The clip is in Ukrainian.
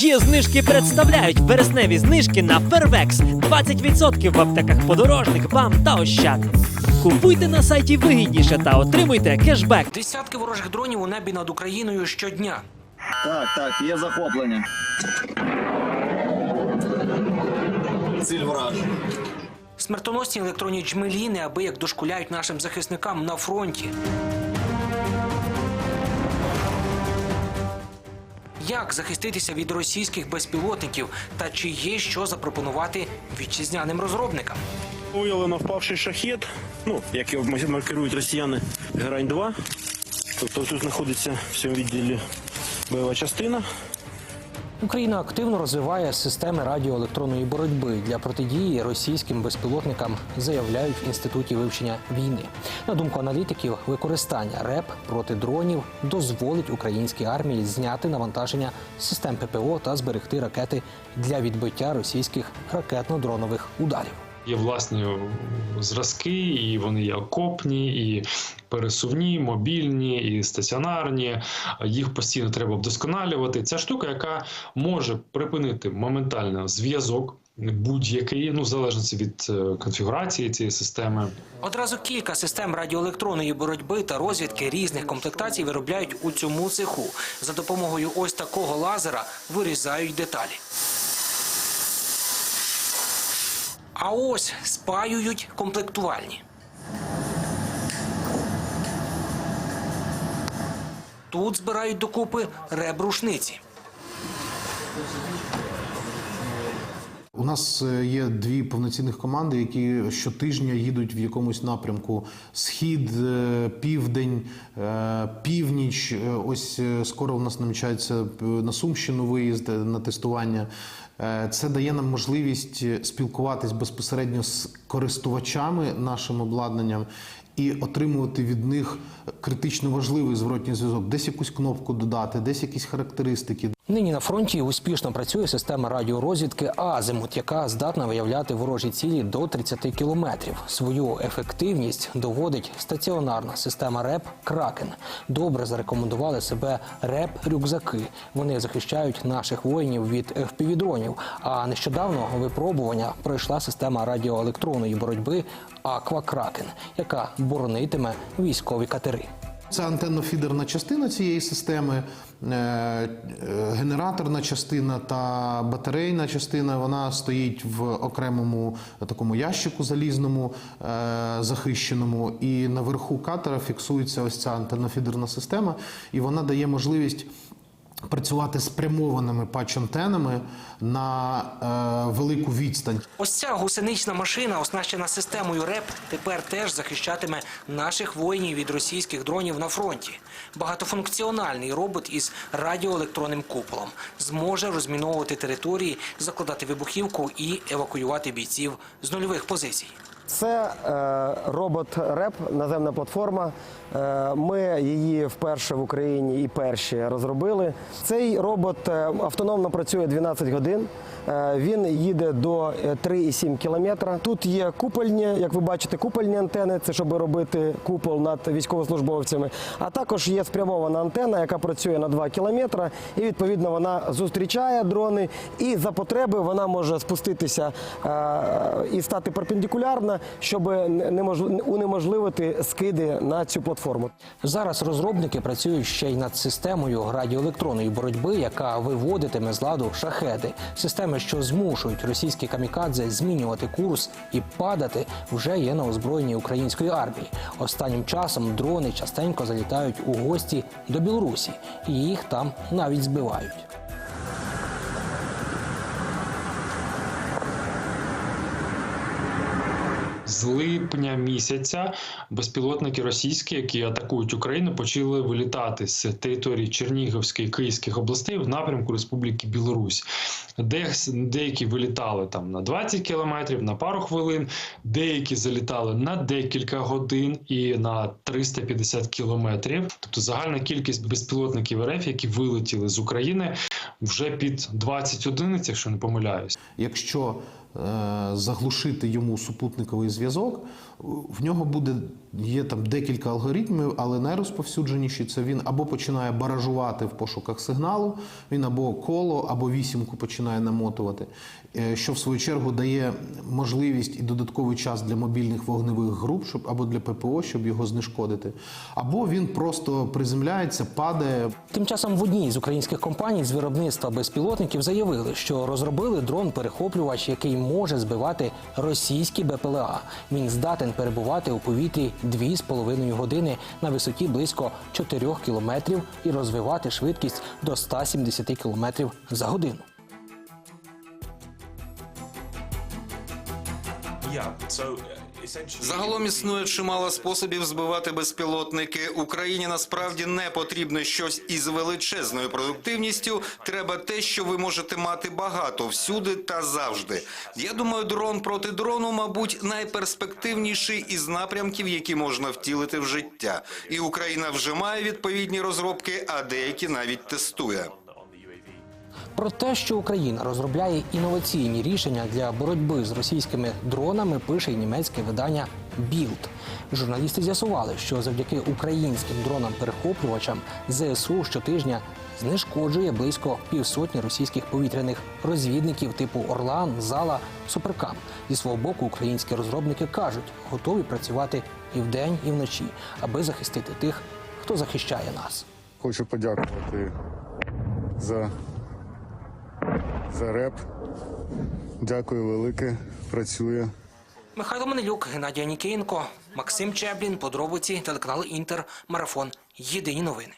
Є знижки представляють вересневі знижки на Фервекс. 20% в аптеках подорожник, бам та ощад. Купуйте на сайті вигідніше та отримуйте кешбек. Десятки ворожих дронів у небі над Україною щодня. Так, так, є захоплення. Ціль вражена. Смертоносні електронні джмелі неабияк дошкуляють нашим захисникам на фронті. Як захиститися від російських безпілотників та чи є що запропонувати вітчизняним розробникам? Виявлено впавший шахет, ну, як його маркирують росіяни, грань 2 Тобто тут знаходиться в цьому відділі бойова частина. Україна активно розвиває системи радіоелектронної боротьби для протидії російським безпілотникам, заявляють в інституті вивчення війни. На думку аналітиків, використання РЕП проти дронів дозволить українській армії зняти навантаження систем ППО та зберегти ракети для відбиття російських ракетно-дронових ударів. Є власні зразки, і вони є окопні, і пересувні, мобільні, і стаціонарні. Їх постійно треба вдосконалювати. Ця штука, яка може припинити моментально зв'язок. Будь-який, ну в залежності від е, конфігурації цієї системи, Одразу кілька систем радіоелектронної боротьби та розвідки різних комплектацій виробляють у цьому цеху. За допомогою ось такого лазера вирізають деталі. А ось спаюють комплектувальні. Тут збирають докупи ребрушниці. У нас е, є дві повноцінних команди, які щотижня їдуть в якомусь напрямку: схід, е, південь, е, північ. Ось скоро у нас намічається на Сумщину виїзд на тестування. Е, Це дає нам можливість е, спілкуватись безпосередньо з користувачами нашим обладнанням і отримувати від них критично важливий зворотній зв'язок, десь якусь кнопку додати, десь якісь характеристики. Нині на фронті успішно працює система радіорозвідки Азимут, яка здатна виявляти ворожі цілі до 30 кілометрів. Свою ефективність доводить стаціонарна система РЕП Кракен. Добре зарекомендували себе РЕП-рюкзаки. Вони захищають наших воїнів від FPV-дронів. А нещодавно випробування пройшла система радіоелектронної боротьби Аква Кракен, яка боронитиме військові катери. Це антенно-фідерна частина цієї системи, генераторна частина та батарейна частина. Вона стоїть в окремому такому ящику залізному е, захищеному, і наверху катера фіксується ось ця антенно-фідерна система, і вона дає можливість. Працювати спрямованими патч-антенами на е, велику відстань. Ось ця гусенична машина, оснащена системою РЕП, тепер теж захищатиме наших воїнів від російських дронів на фронті. Багатофункціональний робот із радіоелектронним куполом зможе розміновувати території, закладати вибухівку і евакуювати бійців з нульових позицій. Це е, робот РЕП, наземна платформа. Е, ми її вперше в Україні і перші розробили. Цей робот е, автономно працює 12 годин. Він їде до е, 3,7 кілометра. Тут є купольні, як ви бачите, купольні антени, це щоб робити купол над військовослужбовцями. А також є спрямована антена, яка працює на 2 кілометри, і відповідно вона зустрічає дрони. І за потреби вона може спуститися і стати перпендикулярно, щоб неможли- унеможливити скиди на цю платформу. Зараз розробники працюють ще й над системою радіоелектронної боротьби, яка виводитиме з ладу шахеди. Системи, що змушують російські камікадзе змінювати курс і падати, вже є на озброєнні української армії. Останнім часом дрони частенько залітають у гості до Білорусі, і їх там навіть збивають. З липня місяця безпілотники російські, які атакують Україну, почали вилітати з території Чернігівської Київських областей в напрямку Республіки Білорусь. Де, деякі вилітали там на 20 кілометрів, на пару хвилин, деякі залітали на декілька годин і на 350 кілометрів. Тобто загальна кількість безпілотників РФ, які вилетіли з України, вже під 20 одиниць, якщо не помиляюсь. Якщо заглушити йому супутниковий зв'язок. В нього буде є там декілька алгоритмів, але найрозповсюдженіші це він або починає баражувати в пошуках сигналу, він або коло, або вісімку починає намотувати, е, що в свою чергу дає можливість і додатковий час для мобільних вогневих груп, щоб або для ППО, щоб його знешкодити, або він просто приземляється, падає. Тим часом в одній з українських компаній з виробництва безпілотників заявили, що розробили дрон-перехоплювач, який може збивати російські БПЛА. Він здатен перебувати у повітрі 2,5 години на висоті близько 4 кілометрів і розвивати швидкість до 170 кілометрів за годину. Загалом існує чимало способів збивати безпілотники. Україні насправді не потрібно щось із величезною продуктивністю. Треба те, що ви можете мати багато всюди та завжди. Я думаю, дрон проти дрону, мабуть, найперспективніший із напрямків, які можна втілити в життя. І Україна вже має відповідні розробки, а деякі навіть тестує. Про те, що Україна розробляє інноваційні рішення для боротьби з російськими дронами, пише й німецьке видання Білд. Журналісти з'ясували, що завдяки українським дронам-перехоплювачам ЗСУ щотижня знешкоджує близько півсотні російських повітряних розвідників типу Орлан, Зала, Суперкам. Зі свого боку, українські розробники кажуть, готові працювати і вдень, і вночі, аби захистити тих, хто захищає нас. Хочу подякувати за, за реп. Дякую велике. Працює. Михайло Манилюк, Геннадій Анікієнко, Максим Чеблін, подробиці, телеканал Інтер, марафон. Єдині новини.